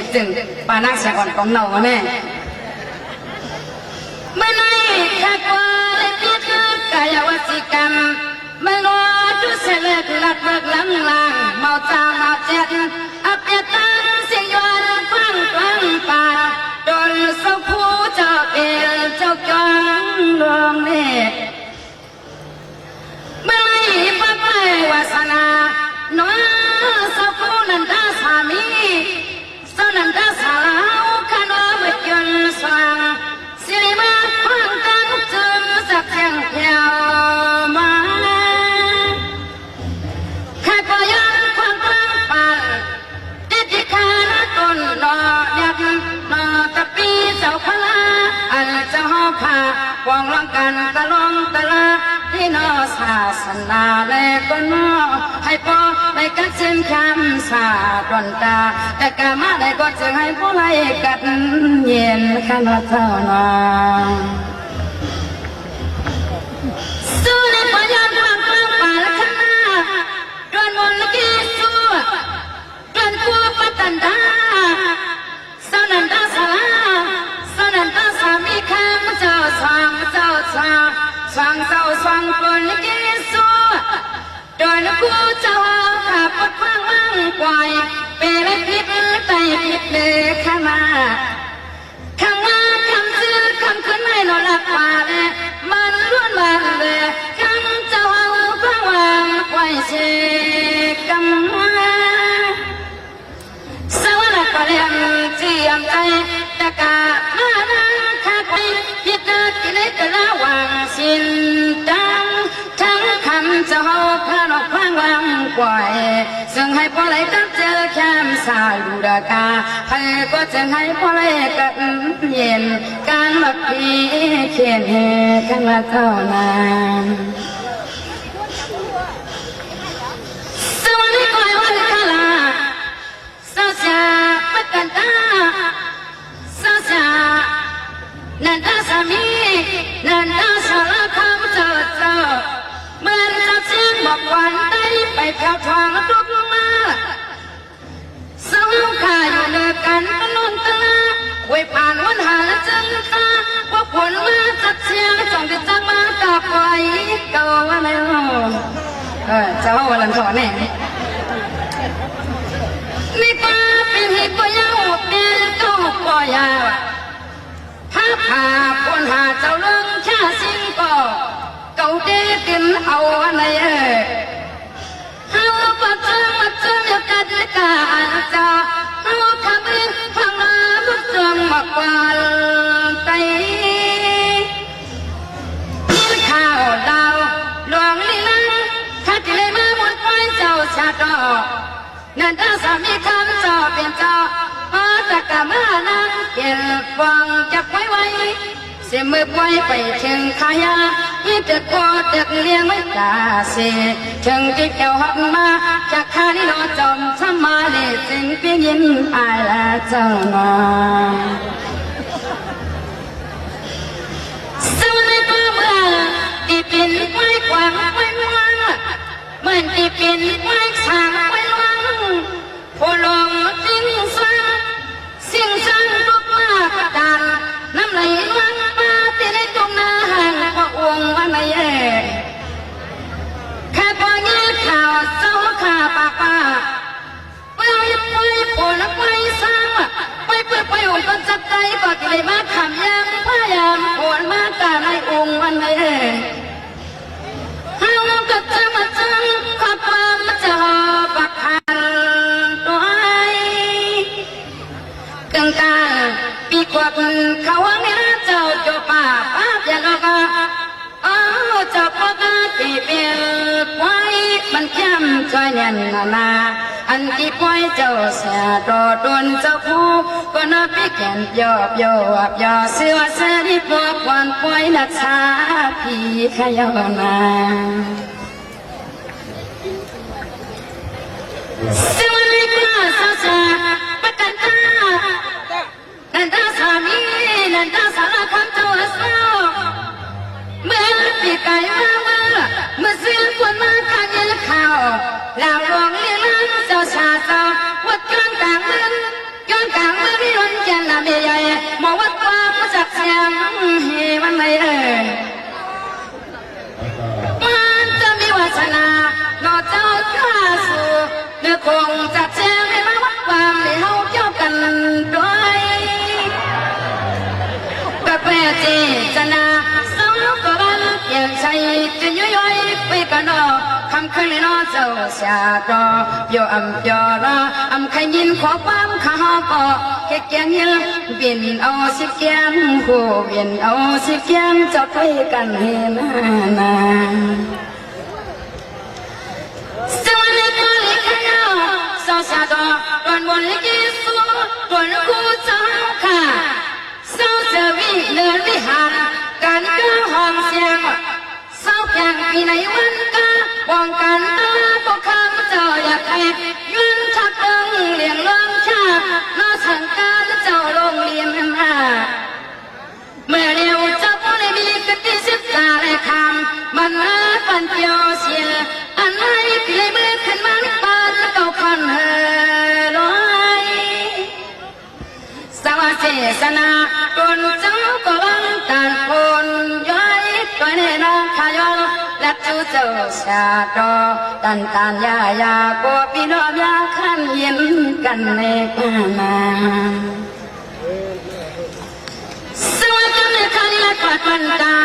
เนี่ยจึงปานักเสียก่อนของเราแม่เมื่อไหร่ข้ากว่าเลยพิจกายวจิกรรมเมื่อรอดูเสลกลัดเบิกลังลางเมาจาเมาเจ็ดอับเปียตังเสียงยวนฟังกลางป่าโดนสาวผู้เจ้าเอลเจ้าจองดวงเนตรเมื่อไรปักไปวาสนา วองร้องกันตะลองตะลาที่นอศาสนาแลก็นอให้พอไปกัดเช่นคำสาตอนตา แต่กามาได้ก็จะให้ผู้ไรกัดเย็นขนาดเท่านา ดยนักกูเจ้าขับปัดฟังวังปล่อยเปรย์พิษไตพิษเลยข้ามาคำว่าคำซื้อคำขึ้นให้นอนหลับป่าเลยมันล้วนมาเลยคำเจ้าฟังวังปล่อยเชกำมาสวรรค์ก็เรียนเจียมใจตะกามานาคาไปพิจารกิเลสละวางสิ้น กาใครก็จะให้พอไหลกันเย็นการหลับพีเขียนกันละเท่านั้นสวัสดีก่อนวันคาลาสาสาปะกันตาสาสานันตาสามีนันตาสารคำเจอเจอเมื่อนจะเสียงบอกวันได้ไปแผ่วทองทุกมาสาว ไว้ผ่านวันหาจึงตาพวกผลมาจัดเชียงจองจะจังมากับไว้ก่าว่าแล้วเออเจ้าวันหลังถอนแน่นี่ป้าเป็นเหตุก็ยาวเป็นก็ก็ยาวถ้าผ่าคนหาเจ้าเรื่องชาสิ่งก็เก่าเด้ตินเอาอะไรเอ่ยเฮาปัจจัยมาเจอเดียวกันกาจะเฮาขับเองพังมา องมากวาลไตกินข้าวดาวหลวงลีลังข้าที่เลยมาหมดไฟเจ้าชาดอกนั่นเอาสามีคำจอเป็นเจ้าพอตะกะมานังเก็บฟังจับไว้ไว้ เสียมือปล่อยไปถึงขายาอีตึกพอตึกเลี้ยงไว้ตาเสียถึงที่เกี่ยวหักมาจากคานี่นอจอมสมาเลยสิงเพียงยินอายละเจ้ามาสวัสดีป้าเมื่อที่เป็นไม้กวางไม้มวงเหมือนที่เป็นไม้สางไม้วังผู้ลงสิ่งสร้าสิ่งสร้างทุกมาประดานน้ำไหล ไปเปิดไปองค์ก็จับใจก็ได้มาทำยังพายามปวดมาตาในองค์วันไหนเฮาก็จะมาจังขอความจะหอปักหันตัวกึ่งกาปีกว่าเขาว่าเนี้ยเจ้าจบป่าป้าเพียงก็อ้าวจะปกติเปียนไว้มันเข้มใจเนียนานาอันที่ปล่อยเจ้าเสียดอดนเจ้าผู้ก็นับพี่ ยอบยอบยอเสือเสรีพวกวันปล่อยนักชาพี่ขยอนาสวัสดีค่ะสาวสาปะกันตานันตาสามีนันตาสารคำเจ้าสาวเมื่อปีไก่มาเมื่อเมื่อเสียงฝนมาทางเย็นข่าวลาวลวงเลี้ยงเจ้าชาเจ้า เมียมาวัดวาผู้จักเสียงเฮมันไม่เอ่ยมันจะมีวาสนานอเจ้าข้าสู่เนื้อคงจักเสียงให้มาวัดความให้เฮาเกี่กันด้วยกระแปรเจจนาสองกกบันเกียงใจจะย้อยไปกันอกคำคืนนอเจ้าเสียดอโยอำยอละอำขยินขอความข้าปอ แค่แกงยินบินเอาสิแกงหูบินเอาสิแกงจะไปกันเฮนานาสวัสดีค่ะลิขยาสาวสาวดอกตอนบนลิกิสูตอนคู่จ้าค่ะสาวเสวีเดินวิหารการก้าหองเสียงสาวแข่งปีในวันกาป้องกันตัวก็ข้ามเจ้าอยากให้ยืนทักเอิงเลี้ยงเลอง ชานอสังการเจ้าลงเรียนมาเมื่อเร็วเจ้าก็ได้มีกติสิบตาและคำมันอาปันเปียวเสียอันไหนพี่เลยมือขึ้นมาปานเก่าคันเฮลอยสวัสดีสนาคนเจ้าก็บังการคน อนและจูเจ้าชาดอตันตันยายาโกพี่น้องยาขันเย็นกันในกานาสวัสดีค่ะนี่ละปัดปันตา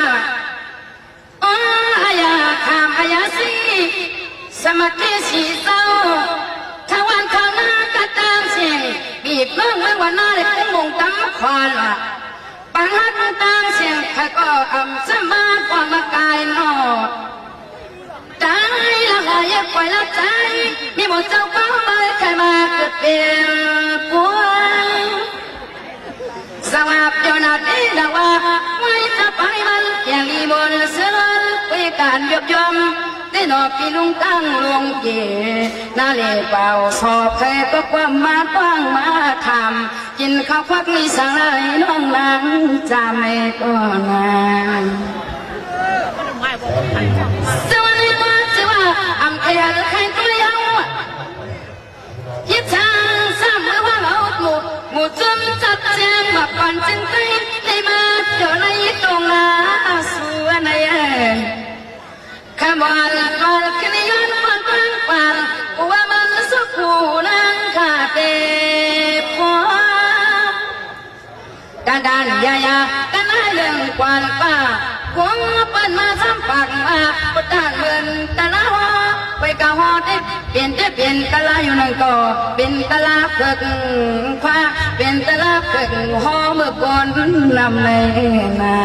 โอ้อายาคามอายาสีสมัครสีเศร้าทวันข้างหน้ากระตามเสียงบีบเมืองเมืองวันน้าเลยเป็นมงตั้มควานละปังหักตามเสียงข้าก็อำสมาความมากายนอด ใจละหายปล่อยละใจมีหมดเจ้าเป้าไปใครมาเกิดเป็นปวงสวัสดีนาทีดาวาไม่จะไปมันอย่างอีบนเสือไปการยบยอมได้นอปีลุงตั้งลงเกนาเลเป่าสอบใครก็ความมาตั้งมาทำกินข้าวควักมีสาลายน้องนางจาไม่ก็นานส อังเคียใครก็เลี้ยงยิบทางสร้างเมื่อว่าเราหมู่หมู่จนจัดแจงมาก่อนจึงไปได้มาเดี๋ยวในตรงนาสัวในเอ๋ขบวน ก่อนขึ้นย้อดเป้าหวงเปิ้นมาซ้ำปากมาปดด้านเมือนตะหอดเปลี่ยนได้เปลี่ยนกะลาอยู่นั่นก็เป็นตะลาเพิกคว้าเป็นตะลาเพิกหอเมื่อก่อนนำเลยนา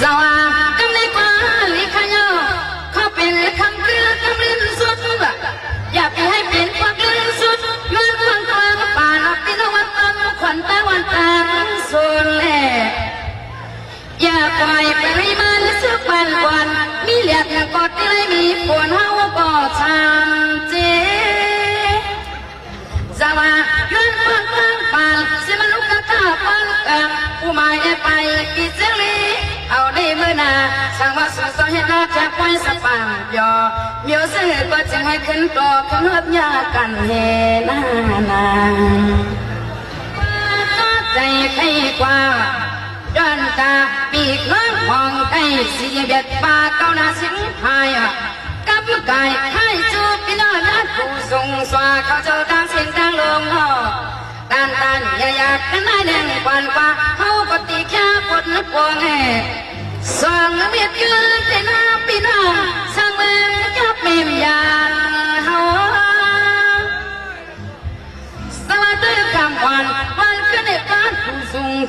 สวากำในกว่าลิขยอเขาเป็นคำเกลือกำลินสุดอยากให้เป็นความลืนสุดเงินฟังความป่าพี่นวันตันขวัญตาวันตาสุดแล อย่าปล่อยไปมันสักวันวันมีเหลียดกอดที่ไรมีปวดเฮาก็ทำเจสว่ายืนฟังฟังปานสิมันลุกกะตาปันกันผู้หมายไปกิจลีเอาได้เมื่อนาสั่งว่าสุสเห็นหน้าแค่ปล่อยสปางยอเมียวซื้อก็จึงให้ขึ้นต่อขึ้นเฮือบยากันเฮนานาใจใครกว่า ย้อนตาปีกน้องของไก่สีเบ็ดปาเก้านาสิงพายกับกายให้จูบพี่น้องนัดผู้ทรงสวาเขาเจ้าดังเสียงดังลงหอตานตันอย่าอยากกันได้แดงควันกว่าเขาปฏิแค่ปวดนักวงแห่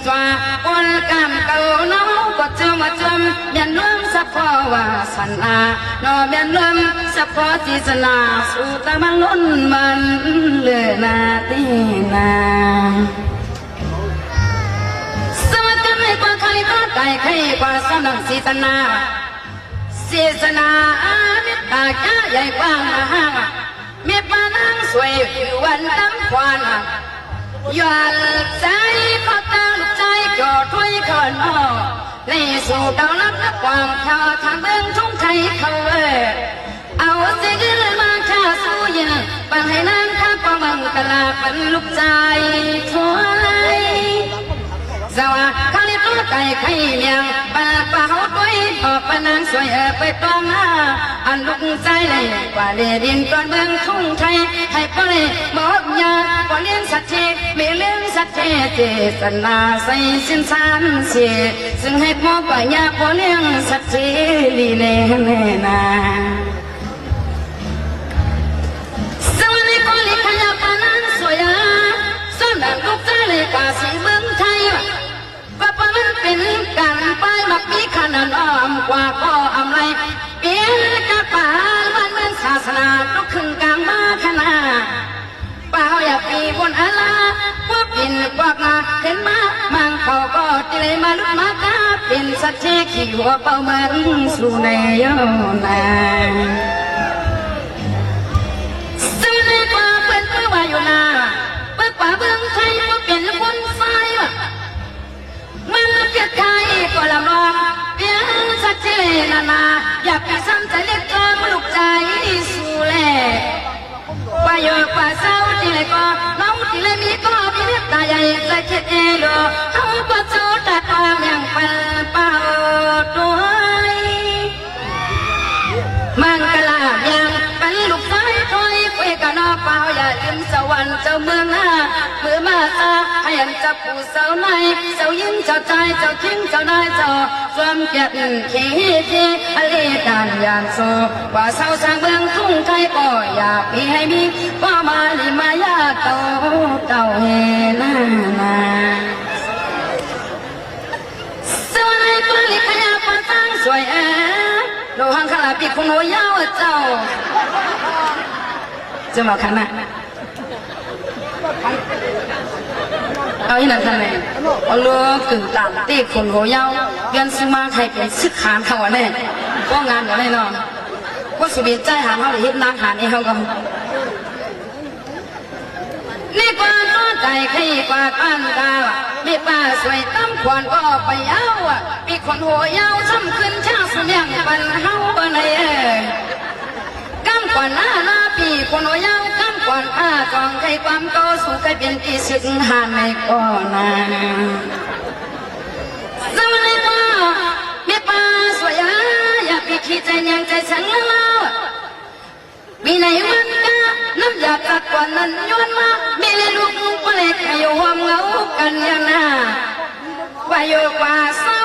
ว่าวันกำเก่าน้องก็จอมาจมเมียนล้มสัพพอวาสนาน้อเมียนล้มสัพพอที่สนาสู่ตะมังล้นมันเลือนาตีนาสวัสดีไม่กว่าใครก็ไก่ใครกว่าสนังสีตนาเสีสนาอาเมตตาจ้าใหญ่กว้างมหามีปานางสวยผิววันตั้งควานยอดใจเขาตั้ง นอในสู่ดาวลับและความข่าวทางเบื้องทุ่งไทยเขาเออเอาเสียงมาข้าสู้ยินปังให้นางข้าปมังกะลาเป็นลูกใจถวยสว่าคาลิล้อ ไก่ไข่เมียงปลาปาเขาด้วยออกปนางสวยเออไปตองมาอันลุกใจเลยกว่าเรียดินก่อนเมืองทุ่งไทยให้พ่อเลยบอกยาพอเลี้ยงสัตว์เทไม่เลี้ยงสัตว์เทเจตนาใส่สินสามเสียซึ่งให้พ่อป่ายาพอเลี้ยงสัตว์เทลีเล่แน่นาสวัสดีคนลิขยาปนันสวยอะส้นดังลูกใจเลยกาสี นามกว่าก็อำไรเปลี่ยนกะปาวันเมืองศาสนาลุกขึ้นกลางมาขนาเปล่าอย่าปีบนอาลาพวกปินพวกนาเห็นมามังเขาก็ติเลยมาลุกมากาเป็นสัจเจขี่หัวเป่ามันสู่ในยอนาซึ่งในป่าเป็นเพื่อวายู่นาเปิดป่าเบื้องไทย คิดเอโลเขาก็เจ้าตาตามอย่างเป็นเป่าตัวยมังกลาบยังเป็นลูกชายถอยคุยกันนอเป่าอย่าลืมสวรรค์เจ้าเมืองหน้าเมื่อมาตาให้อันจับผู้สาวในเสายิงเจ้าใจเจ้าทิ้งเจ้านายเจ้าสวมเกียรติขี้ที่อเลดานยานโซว่าเสาสร้างเมืองทุ่งไทยก็อยากมีให้มีก็มาลิมายาโตเต่าเฮ หังขลาปีคุณโอยาเจ้าจะมาขันนะเอาที่นั่นทำไมเอาลูกกึ่งต่างตีคนโหยาวเวียนซึมาใครเป็นซึกขานเขาแน่ก็งานอย่แน่นอนก็สุบินใจหานเขาหรือเฮ็ดนางหานนี่เขาก็นี่กว่าน้อใจใครกว่าป้านกาวมีป้าสวยตั้มขวานก็ไปเอาอะ คนหัวยาวช้ำขึ้นชางเสียงปันเฮาเนเอ้ยกำกว่าหน้าหน้าปีคนหัวยาวกำกว่าผ้าจองใครความโตสู่ใครเป็นที่สึกหานในก่อนาสวัสดีป้ามีป้าสวยอย่าไปคิดใจยังใจฉันแล้วอะมีในวันกาน้ำยาตัดกว่านั้นย้อนมามีในลูกก็เลยขยหวมเงากันยาน่าว่าอยู่กว่าเศร้า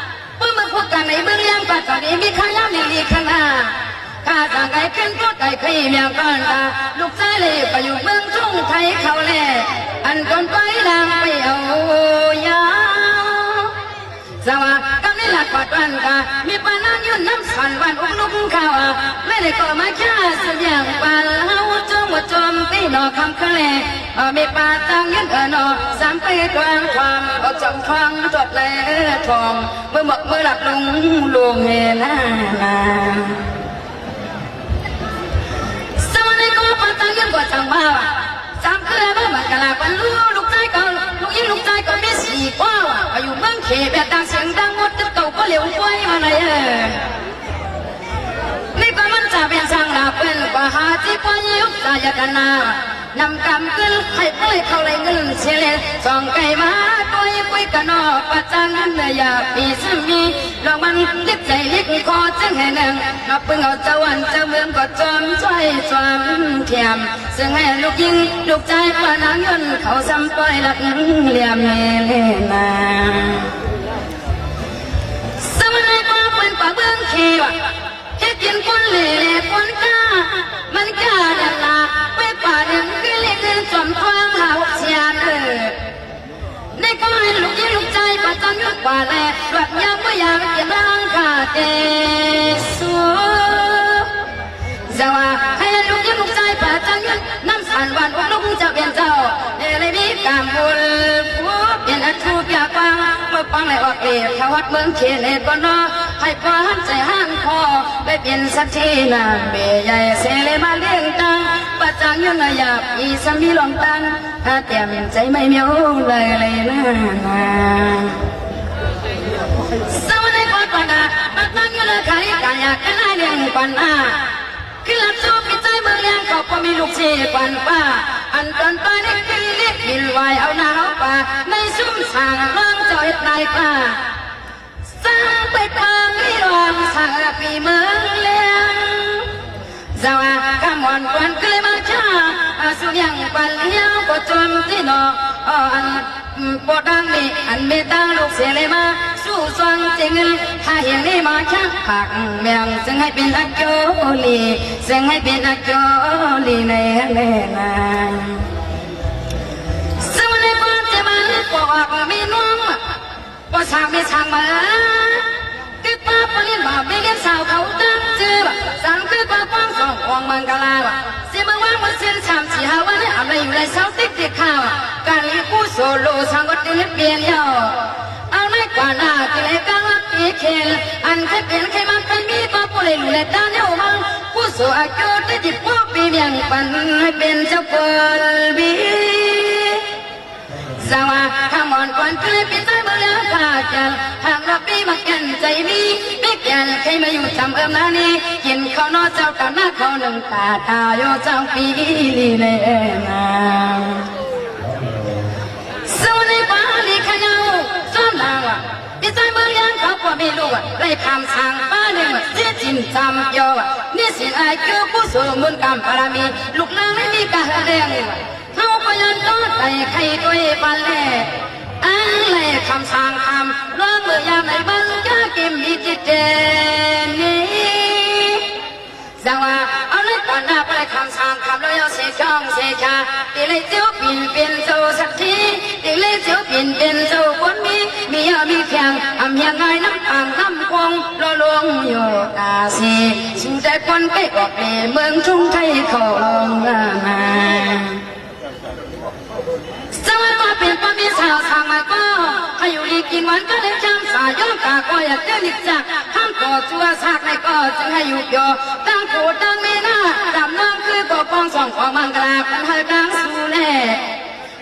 ก็เรามีมาตาจีสมาเลี้ยงตังประจังสวยเฮยปีสามีดวงตาคนโยโย่ใจลองโยสั่งเงินนานาสวัสดีป้าป้าตั้งสวยข้าก็รักป้าตั้งหลายปันป้าเมื่อมาพบกันในเบื้องยังป้าตอนนี้มีข้ายามีลีขนาข้าต่างไก่ขึ้นก็ไก่ขยี้เมียงก่อนตาลูกชายเลยไปอยู่เมืองทุ่งไทยเขาแลอันก่อนไปนางไปเอายาสวัสดีกำนี้หลักปัดวันกามีปานันยืนน้ำสันวันอุ้งลุกข้าวไม่ได้ก็มาแค่เสียงปานเฮาจ งว่าจมตีหนอคำคะเลมีปาตังยืนเออหนอสามปีกลางความออกจำฟังจดแลทองเมื่อหมกเมื่อหลับลุงลวงเฮนานาสวัสดีก็ปาตังยืนกว่าจังบ้าสามเครือเมื่อมันกะลาปันลูกลูกใจก็ลูกยิงลูกใจก็ไมีสี่กว่าอายุเมืองเขแบบดังเสียงดังหมดตึกเก่าก็เหลวไฟมาไหนเออ เป็นช่างลาเป็นกว่าหาที่กว่ายุบใจกันนานำกำขึ้นให้ปล่อยเขาเลยเงินเฉลี่ยสองไก่มาตัวปุยกันนอปัจจังเนยาปีสมีลองมันลิบใจลิกคอจังให้นึ่งนับปึงเอาเจ้าวันเจ้าเมืองก็จอมช่วยจอมเทียมซึ่งให้ลูกยิงลูกใจกว่านางยนต์เขาซ้ำปล่อยหลักเหลี่ยมเฮเลนาสมัยก่อเป็นป่าเบื้องเขียว ให้ลูกยิงลูกใจประจันยุดน้ำสันวันวันลูกจะเป็นเจ้า อไปเป็นสักทีนาเบยใหญ่เสเลมาเลี้ยงตังปัจจังยังหยาบอีสมีลองตังถ้าเตรียมใจไม่เมียวเลยเลยนะสวัสดีก่อนก่อนนะปัจจังยังเลยขายกันอยกันให้เลี้ยงก่อนนะคือลับโซ่ปิดใจเมืองเลี้ยงก็พอมีลูกเชี่ยปันป้าอันตอนตายได้กินเล็กกินไวเอาหน้าเอาป่าในซุ้มสางเมืองเจ้าเฮ็ดนายกล้า สร้างไปเปิงให้รองสาปีเมืองเลี้ยงสวาขมอนกวนเกลมาชาอาสุยังปันเลี้ยวก็จมที่นออันปอดังนี่อันเมตังลูกเสียเลยมาสู้สวงจริงถ้าเห็นนี่มาชักผักแมงจึงให้เป็นอักโจลีจึงให้เป็นอักโจลีในแน่นานสวัสดีพ่อเจ้ามันปอกมีน้อง พ่อช่างไม่ช่างมาคือป้าปลินบ่ไม่เลี้ยงสาวเขาตั้งชื่อสังคือป้าป้องสองวงมังกลาเสียมาว่างมาเสียชามสีหาวันนี้อะไรอยู่ในเสาติ๊กติ๊กข้าวการลี้ผู้โซโลสังก็ตื่นเปลี่ยนยาเอาไม่กว่าหน้าที่เลยกังลักปีเคนอันเคยเป็นใครมาใครมีก็ผู้เลยรู้เลยตาเนี่ยมังผู้โซอายุที่จิตพวกปีเบียงปันให้เป็นเจ้าเปิลบี สว่าขมอนก่อนเคยป็นใจเมื่อเลือกาจันหากรับปีมากันใจมีไม่แก่นใครมาอยู่จำเอิมนานี้กินข้าวนอเจ้ากันหน้าเขาหนึ่งตาตาโยเจ้าปีลีเลนาสู้ในฟ้าลีขยาวซ้อมนางว่ะพี่ใจเมื่อยังเขาก็ไม่รู้อะไรคำสั่งป้าหนึ่งเสียจินจำโยอะนี่สินไอเกี่ยวผู้สูงมุนกรรมปรามีลูกนางไม่มีการเรียงเขาก็ยันต้ นไปใครด้วยปันแล่อันแล่คำสั่งคำร้องเมื่อยามในบังจะกิมมีจิตเจนี้สังว่าเอาเลยก่อนหน้าไปคำสั่งคำแล้วยเสียช่องเสียชาตีเลยเจ้าปิ่นเป็นโซสักทีตีเลยเจ้าปิ่นเป็นโซคนมีมียามีเพียงอำยังไงน้ำปังน้ำคงรอลวงอยู่ตาสีสิ่งใจคนไปออกเเมืองทุ่งไทยของมา นป้ามีสาวทางมาก็ให้อยู่ดีกินวานก็เลยจำสายย่อมกากอยากเจอนิจักข้ามก่อชัวซากในก็จึงให้อยู่ยอตั้งโกตั้งเมนาดำน้ำคือก่อปองสองของมังกราปันให้กลางสู่แน่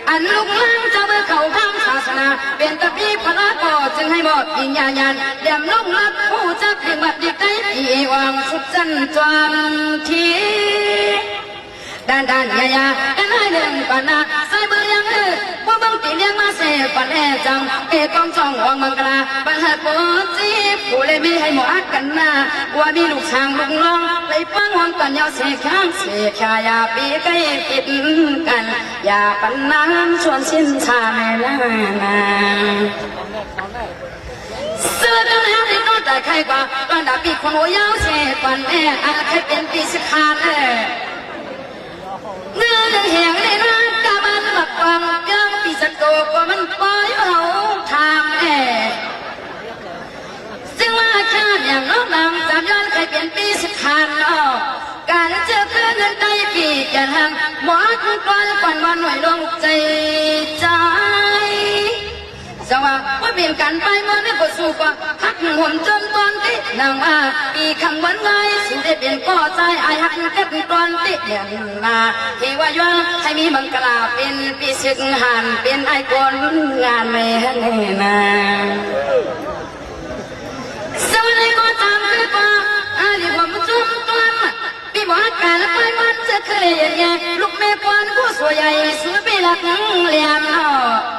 อันลุกล้างจะเมื่อเขาข้ามศาสนา เป็นตะพีพระก็จึงให้บอกยิงยายันเดี่ยมลุ่งลับผู้จักเพียงบัดเดียใจอีวังสุดจันจวนทีด้านด้านยายาด้านให้เดินปานาใส่เบอร์ยังเออ บังตีเลี้ยงมาเสปันแอจังเอกองจองวังมังกลาปัญหาปวดจีผู้เลยไม่ให้หมออักกันนาว่ามีลูกช้างลูกน้องเลยฟังวังกันยาวเสกข้างเสกชายาปีใกล้ปิดกัน อย่าปันน้ำชวนสิ้นชาแม่นานาเสื้อกันแล้วที่นอนแต่ใครกว่าตอนดับปีคนหัวยาวเสกปันแออาใครเป็นปีสิขาดเอ ว่ามันปล่อยเราทางแอซึ่งว่าชาติอย่างน้องนางสามย้อนเคยเปลี่ยนปีสิขาดนอการเจอเพื่อเงินใจปีจะทางหมอคุณกวนก่อนวันหน่วยลงใจจ้า จสว่าว่าเปลี่ยนกันไปเมื่อได้ก็สู้กว่าหักหวมจนตอนตินางอาปีคำวันไงสุดได้เปลี่ยนก็ใจไอหักเก็บตอนติเดียนนาเทวายวนให้มีบังกลาเป็นปีศึกหันเป็นไอคนงานไม่ให้นาสวัสดีก็ตามคือป่าอาลีผมจุ่มตวนปีบอกการละไปมันจะเคยยังไงลูกแม่กวนผู้สวยใหญ่สุดไปหลักเลี้ยงเอา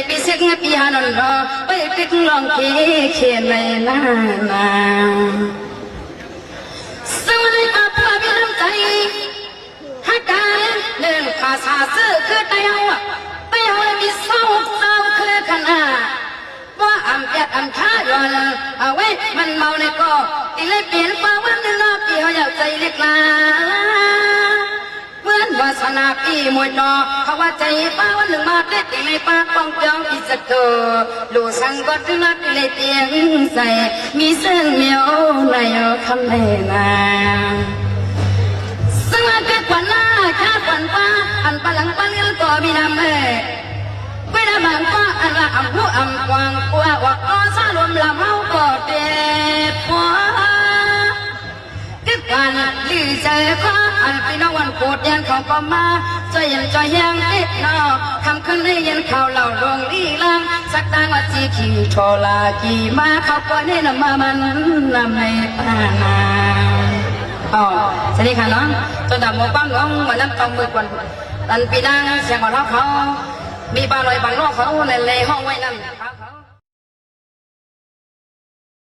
ยาวให้พ่อเมียนอาทางบางโลวันใจปีเก่าจึงจึงใครเปลี่ยนเปียปีสิบไม่นานนานสงวนให้นั้นเปลี่ยนเป็นปีสิบปีหานนรอไปติดลองเขียนในหน้านาสวัสดีครับพ่อพี่น้ำใจฮักกันเดินภาษาซื่อคือเตียวเตียวเลยมีเศร้าเศร้าคือขนาดว่าออันช้าอยู่ละเอาไว้มันเมาในก็ตีเลยเปลี่ยนฟ้าวันนึงนอกปีเขาอยากใจเล็กลาน วาสนาปีมวยนอเขาว่าใจป้าวันหนึ่งมาเด็ดตีเลยป้าป้องเปียวอีจะเกอลูสังก็ตึงนัดเลยเตียงใส่มีเส้นเหมียวในคำในนาสงเกิดวันหน้าชาติวันฟ้าอันปะหลังปะเลี้ยงตัวมีน้ำเอ่ไม่ได้บางฟ้าอันละอำผู้อำกวางกว่าวักก็ซารวมลำเฮาก็เด็ดหัว กิดกันลือใจข้าอันพี่น้องวันโกดยันเขาก็มาใจเย็นใจแห้งติดนอคำขึ้นได้ยินข่าวเหล่าดวงลีลังสักดังว่าจีขี่โชลาขี่มาเขาก็นี่นำมามันนำในปานาอ๋อสวัสดีค่ะน้องจนดำหมูปั้มน้องวันนั้นต้องมือกวนตันปีนังเสียงของเราเขามีบางลอยบางนอกเขาในเลห้องไว้นั่นเขา